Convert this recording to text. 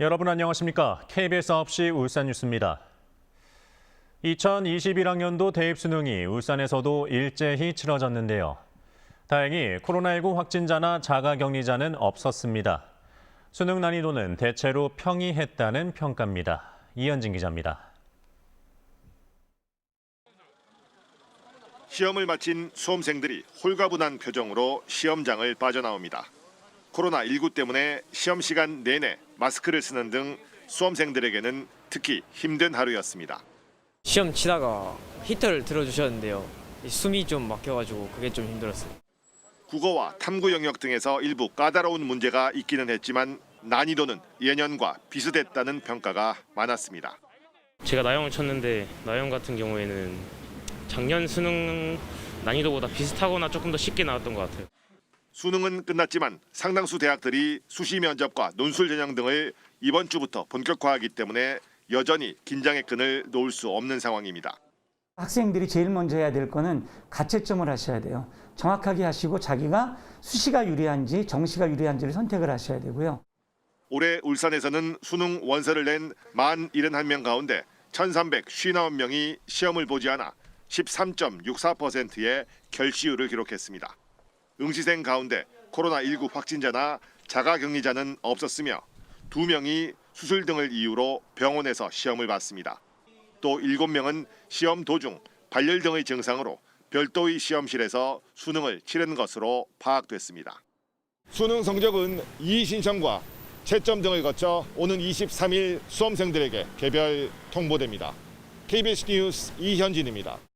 여러분 안녕하십니까? KBS 9시 울산 뉴스입니다. 2021학년도 대입 수능이 울산에서도 일제히 치러졌는데요. 다행히 코로나19 확진자나 자가격리자는 없었습니다. 수능 난이도는 대체로 평이했다는 평가입니다. 이현진 기자입니다. 시험을 마친 수험생들이 홀가분한 표정으로 시험장을 빠져나옵니다. 코로나19 때문에 시험 시간 내내 마스크를 쓰는 등 수험생들에게는 특히 힘든 하루였습니다. 시험 치다가 히터를 들어주셨는데요. 이 숨이 좀 막혀가지고 그게 좀 힘들었어요. 국어와 탐구 영역 등에서 일부 까다로운 문제가 있기는 했지만 난이도는 예년과 비슷했다는 평가가 많았습니다. 제가 나영을 쳤는데 나영 같은 경우에는 작년 수능 난이도보다 비슷하거나 조금 더 쉽게 나왔던 것 같아요. 수능은 끝났지만 상당수 대학들이 수시 면접과 논술 전형 등을 이번 주부터 본격화하기 때문에 여전히 긴장의 끈을 놓을 수 없는 상황입니다. 학생들이 제일 먼저 해야 될 거는 가채점을 하셔야 돼요. 정확하게 하시고 자기가 수시가 유리한지 정시가 유리한지를 선택을 하셔야 되고요. 올해 울산에서는 수능 원서를 낸만 71명 가운데 1,359명이 시험을 보지 않아 13.64%의 결시율을 기록했습니다. 응시생 가운데 코로나19 확진자나 자가격리자는 없었으며 두 명이 수술 등을 이유로 병원에서 시험을 봤습니다. 또 7명은 시험 도중 발열 등의 증상으로 별도의 시험실에서 수능을 치른 것으로 파악됐습니다. 수능 성적은 이의 신청과 채점 등을 거쳐 오는 23일 수험생들에게 개별 통보됩니다. KBS 뉴스 이현진입니다.